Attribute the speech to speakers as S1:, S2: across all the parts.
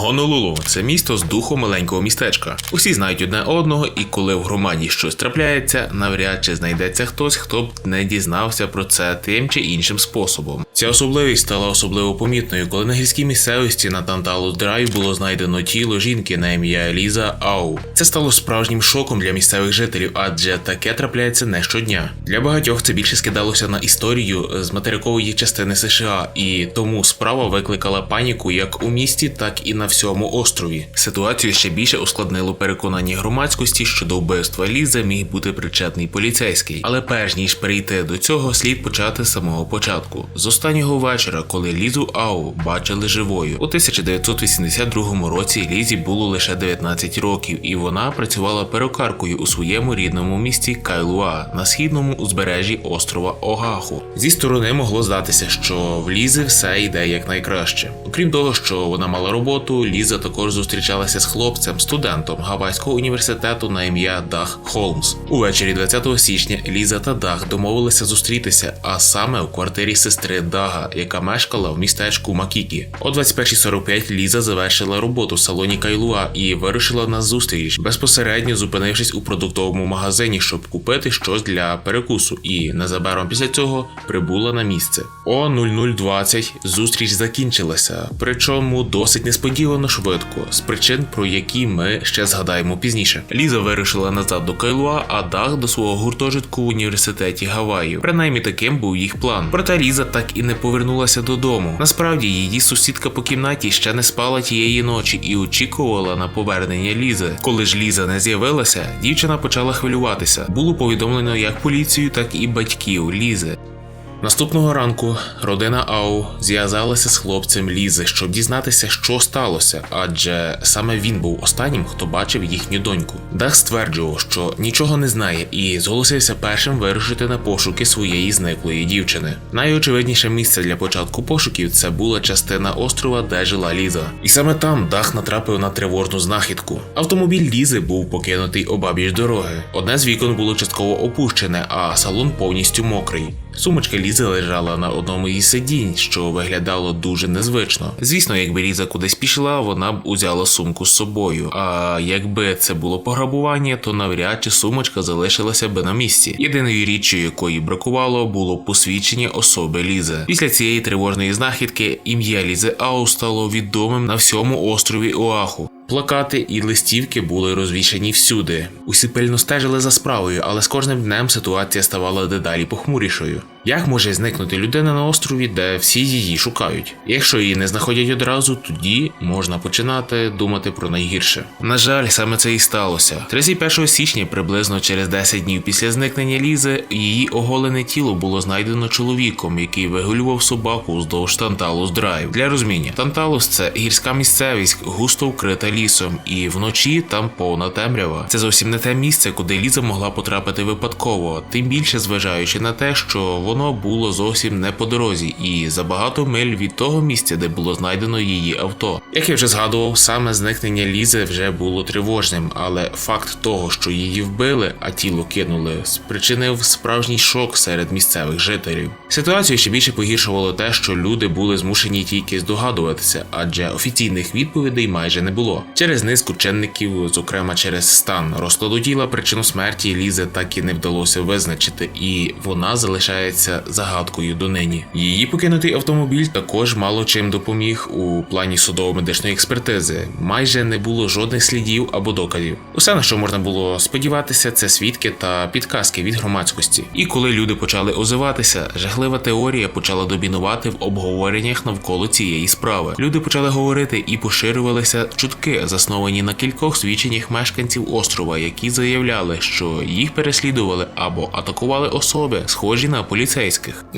S1: Гонолулу це місто з духом маленького містечка. Усі знають одне одного, і коли в громаді щось трапляється, навряд чи знайдеться хтось, хто б не дізнався про це тим чи іншим способом. Ця особливість стала особливо помітною, коли на гірській місцевості на Танталус Драйв було знайдено тіло жінки на ім'я Ліза Ау. Це стало справжнім шоком для місцевих жителів, адже таке трапляється не щодня. Для багатьох це більше скидалося на історію з материкової частини США, і тому справа викликала паніку як у місті, так і на всьому острові. Ситуацію ще більше ускладнило переконання громадськості, що до вбивства Лізи міг бути причетний поліцейський. Але перш ніж перейти до цього, слід почати з самого початку. З останнього вечора, коли Лізу Ау бачили живою. У 1982 році Лізі було лише 19 років, і вона працювала перукаркою у своєму рідному місті Кайлуа на східному узбережжі острова Огаху. Зі сторони могло здатися, що в Лізи все йде як найкраще. Окрім того, що вона мала роботу, Ліза також зустрічалася з хлопцем, студентом Гавайського університету на ім'я Дах Холмс. Увечері 20 січня Ліза та Дах домовилися зустрітися, а саме у квартирі сестри Дага, яка мешкала в містечку Макікі. О 21.45 Ліза завершила роботу в салоні Кайлуа і вирушила на зустріч, безпосередньо зупинившись у продуктовому магазині, щоб купити щось для перекусу, і незабаром після цього прибула на місце. О 00.20 зустріч закінчилася, причому досить несподівано швидко, з причин, про які ми ще згадаємо пізніше. Ліза вирушила назад до Кайлуа, а Дах до свого гуртожитку в університеті Гаваю. Принаймні таким був їх план. Проте Ліза так і не повернулася додому. Насправді її сусідка по кімнаті ще не спала тієї ночі і очікувала на повернення Лізи. Коли ж Ліза не з'явилася, дівчина почала хвилюватися. Було повідомлено як поліцію, так і батьків Лізи. Наступного ранку родина Ау зв'язалася з хлопцем Лізи, щоб дізнатися, що сталося, адже саме він був останнім, хто бачив їхню доньку. Дах стверджував, що нічого не знає, і зголосився першим вирушити на пошуки своєї зниклої дівчини. Найочевидніше місце для початку пошуків це була частина острова, де жила Ліза. І саме там дах натрапив на тривожну знахідку. Автомобіль Лізи був покинутий обабіч дороги. Одне з вікон було частково опущене, а салон повністю мокрий. Сумочка Лізи лежала на одному із сидінь, що виглядало дуже незвично. Звісно, якби Ліза кудись пішла, вона б узяла сумку з собою. А якби це було пограбування, то навряд чи сумочка залишилася би на місці. Єдиною річчю, якої бракувало, було посвідчення особи Лізи. Після цієї тривожної знахідки ім'я Лізи Ау стало відомим на всьому острові Оаху. Плакати і листівки були розвішані всюди. Усі пильно стежили за справою, але з кожним днем ситуація ставала дедалі похмурішою. Як може зникнути людина на острові, де всі її шукають? Якщо її не знаходять одразу, тоді можна починати думати про найгірше. На жаль, саме це і сталося. 31 січня, приблизно через 10 днів після зникнення Лізи, її оголене тіло було знайдено чоловіком, який вигулював собаку вздовж Танталус Драйв. Для розуміння, Танталус це гірська місцевість, густо вкрита лісом, і вночі там повна темрява. Це зовсім не те місце, куди Ліза могла потрапити випадково, тим більше зважаючи на те, що воно було зовсім не по дорозі і за багато миль від того місця, де було знайдено її авто. Як я вже згадував, саме зникнення Лізи вже було тривожним, але факт того, що її вбили, а тіло кинули, спричинив справжній шок серед місцевих жителів. Ситуацію ще більше погіршувало те, що люди були змушені тільки здогадуватися, адже офіційних відповідей майже не було. Через низку чинників, зокрема через стан розкладу тіла, причину смерті Лізи так і не вдалося визначити, і вона залишається загадкою донині. Її покинутий автомобіль також мало чим допоміг у плані судово-медичної експертизи. Майже не було жодних слідів або доказів. Усе на що можна було сподіватися, це свідки та підказки від громадськості. І коли люди почали озиватися, жахлива теорія почала домінувати в обговореннях навколо цієї справи. Люди почали говорити і поширювалися чутки, засновані на кількох свідченнях мешканців острова, які заявляли, що їх переслідували або атакували особи, схожі на поліцейських.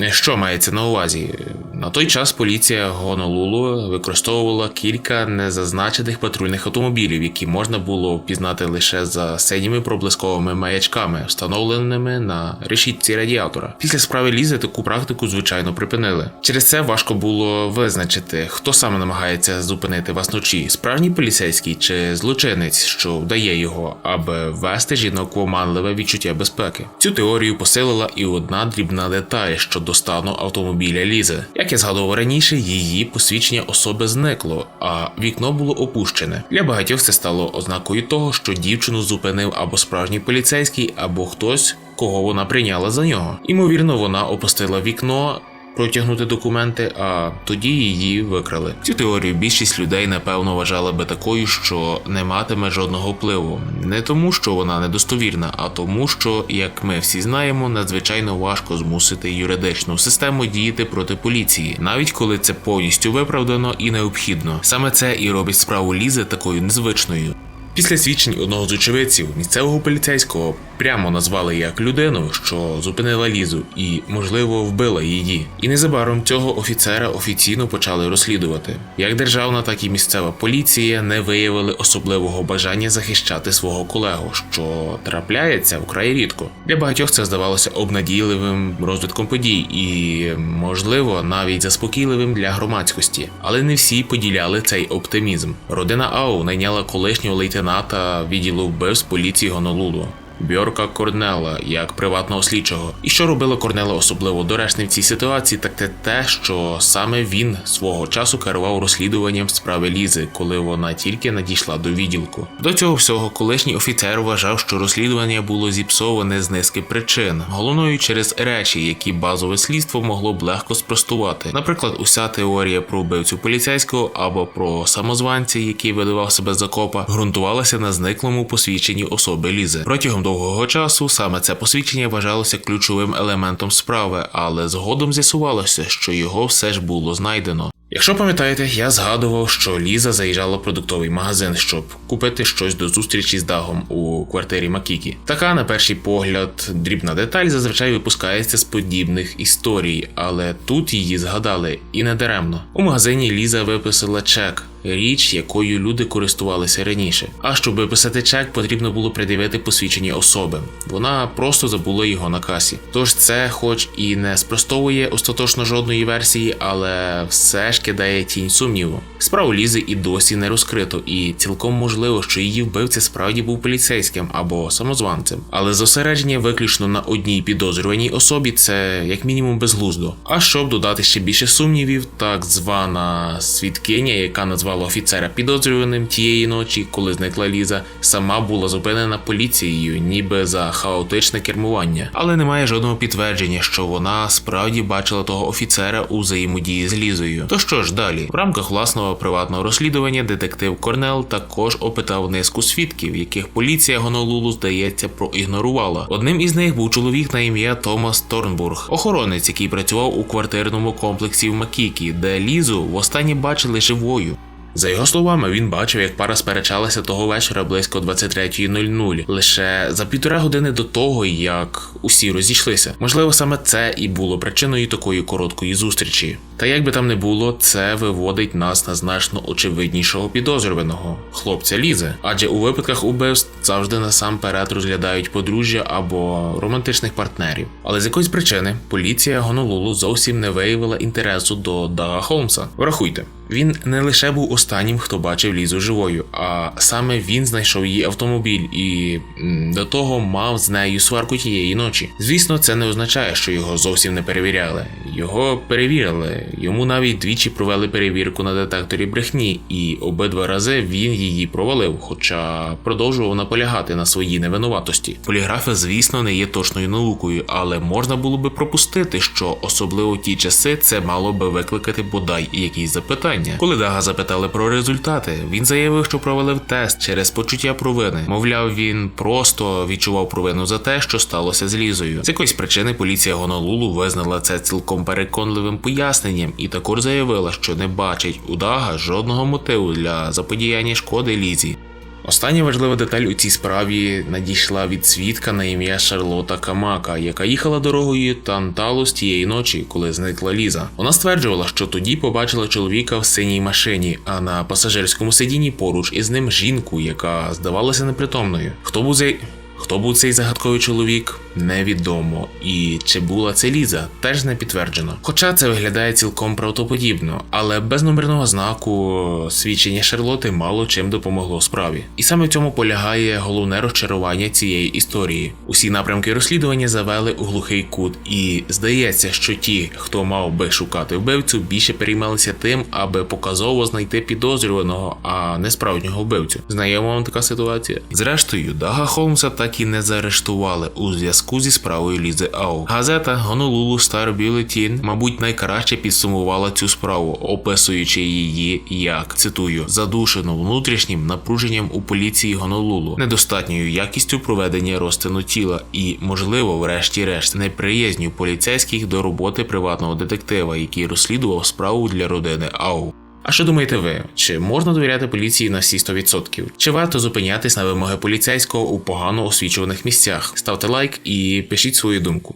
S1: Що мається на увазі? На той час поліція Гонолулу використовувала кілька незазначених патрульних автомобілів, які можна було впізнати лише за синіми проблисковими маячками, встановленими на решітці радіатора. Після справи Лізи таку практику звичайно припинили. Через це важко було визначити, хто саме намагається зупинити вас вночі: справжній поліцейський чи злочинець, що вдає його, аби ввести жінок в оманливе відчуття безпеки. Цю теорію посилила і одна дрібна деталь деталь щодо стану автомобіля Лізи. Як я згадував раніше, її посвідчення особи зникло, а вікно було опущене. Для багатьох це стало ознакою того, що дівчину зупинив або справжній поліцейський, або хтось, кого вона прийняла за нього. Імовірно, вона опустила вікно. Протягнути документи, а тоді її викрали. Цю теорію більшість людей напевно вважала би такою, що не матиме жодного впливу. Не тому, що вона недостовірна, а тому, що, як ми всі знаємо, надзвичайно важко змусити юридичну систему діяти проти поліції, навіть коли це повністю виправдано і необхідно. Саме це і робить справу Лізи такою незвичною. Після свідчень одного з очевидців місцевого поліцейського прямо назвали як людину, що зупинила Лізу і, можливо, вбила її. І незабаром цього офіцера офіційно почали розслідувати. Як державна, так і місцева поліція не виявили особливого бажання захищати свого колегу, що трапляється вкрай рідко. Для багатьох це здавалося обнадійливим розвитком подій і, можливо, навіть заспокійливим для громадськості. Але не всі поділяли цей оптимізм. Родина Ау найняла колишнього лейтенанта відділу вбивств поліції Гонолулу. Бьорка Корнела як приватного слідчого. І що робило Корнела особливо доречним в цій ситуації, так це те, що саме він свого часу керував розслідуванням справи Лізи, коли вона тільки надійшла до відділку. До цього всього колишній офіцер вважав, що розслідування було зіпсоване з низки причин, головною через речі, які базове слідство могло б легко спростувати. Наприклад, уся теорія про вбивцю поліцейського або про самозванця, який видавав себе за копа, ґрунтувалася на зниклому посвідченні особи Лізи. Протягом довгого часу саме це посвідчення вважалося ключовим елементом справи, але згодом з'ясувалося, що його все ж було знайдено. Якщо пам'ятаєте, я згадував, що Ліза заїжджала в продуктовий магазин, щоб купити щось до зустрічі з Дагом у квартирі Макікі. Така, на перший погляд, дрібна деталь зазвичай випускається з подібних історій, але тут її згадали і не даремно. У магазині Ліза виписала чек. Річ, якою люди користувалися раніше. А щоб виписати чек, потрібно було придивити посвідчення особи. Вона просто забула його на касі. Тож це, хоч і не спростовує остаточно жодної версії, але все ж кидає тінь сумніву. Справу Лізи і досі не розкрито, і цілком можливо, що її вбивця справді був поліцейським або самозванцем. Але зосередження виключно на одній підозрюваній особі це як мінімум безглуздо. А щоб додати ще більше сумнівів, так звана свідкиня, яка назвала офіцера підозрюваним тієї ночі, коли зникла Ліза, сама була зупинена поліцією, ніби за хаотичне кермування, але немає жодного підтвердження, що вона справді бачила того офіцера у взаємодії з Лізою. То що ж далі? В рамках власного приватного розслідування детектив Корнел також опитав низку свідків, яких поліція Гонолулу, здається, проігнорувала. Одним із них був чоловік на ім'я Томас Торнбург, охоронець, який працював у квартирному комплексі в Макікі, де Лізу востаннє бачили живою. За його словами, він бачив, як пара сперечалася того вечора близько 23.00, лише за півтора години до того, як усі розійшлися. Можливо, саме це і було причиною такої короткої зустрічі. Та як би там не було, це виводить нас на значно очевиднішого підозрюваного хлопця Лізи. Адже у випадках убивств завжди насамперед розглядають подружжя або романтичних партнерів. Але з якоїсь причини поліція Гонолулу зовсім не виявила інтересу до Дага Холмса. Врахуйте. Він не лише був останнім, хто бачив Лізу живою, а саме він знайшов її автомобіль і до того мав з нею сварку тієї ночі. Звісно, це не означає, що його зовсім не перевіряли. Його перевірили. Йому навіть двічі провели перевірку на детекторі брехні, і обидва рази він її провалив, хоча продовжував наполягати на своїй невинуватості. Поліграфія, звісно, не є точною наукою, але можна було би пропустити, що особливо в ті часи це мало би викликати бодай якісь запитання. Коли Дага запитали про результати, він заявив, що провалив тест через почуття провини. Мовляв, він просто відчував провину за те, що сталося з Лізою. З якоїсь причини поліція Гонолулу визнала це цілком переконливим поясненням і також заявила, що не бачить у Дага жодного мотиву для заподіяння шкоди Лізі. Остання важлива деталь у цій справі надійшла від свідка на ім'я Шарлота Камака, яка їхала дорогою Танталу з тієї ночі, коли зникла Ліза. Вона стверджувала, що тоді побачила чоловіка в синій машині, а на пасажирському сидінні поруч із ним жінку, яка здавалася непритомною. Хто був цей Хто був цей загадковий чоловік? Невідомо. І чи була це Ліза, теж не підтверджено. Хоча це виглядає цілком правдоподібно, але без номерного знаку свідчення Шарлоти мало чим допомогло справі. І саме в цьому полягає головне розчарування цієї історії. Усі напрямки розслідування завели у глухий кут, і здається, що ті, хто мав би шукати вбивцю, більше переймалися тим, аби показово знайти підозрюваного, а не справжнього вбивцю. Знайома вам така ситуація? Зрештою, Дага Холмса так і не заарештували у зв'язку зі справою Лізи Ау. Газета Honolulu Star Bulletin, мабуть, найкраще підсумувала цю справу, описуючи її як цитую задушено внутрішнім напруженням у поліції Гонолулу, недостатньою якістю проведення розтину тіла і, можливо, врешті-решт, неприязню поліцейських до роботи приватного детектива, який розслідував справу для родини Ау. А що думаєте ви? Чи можна довіряти поліції на всі 100%? Чи варто зупинятись на вимоги поліцейського у погано освічуваних місцях? Ставте лайк і пишіть свою думку.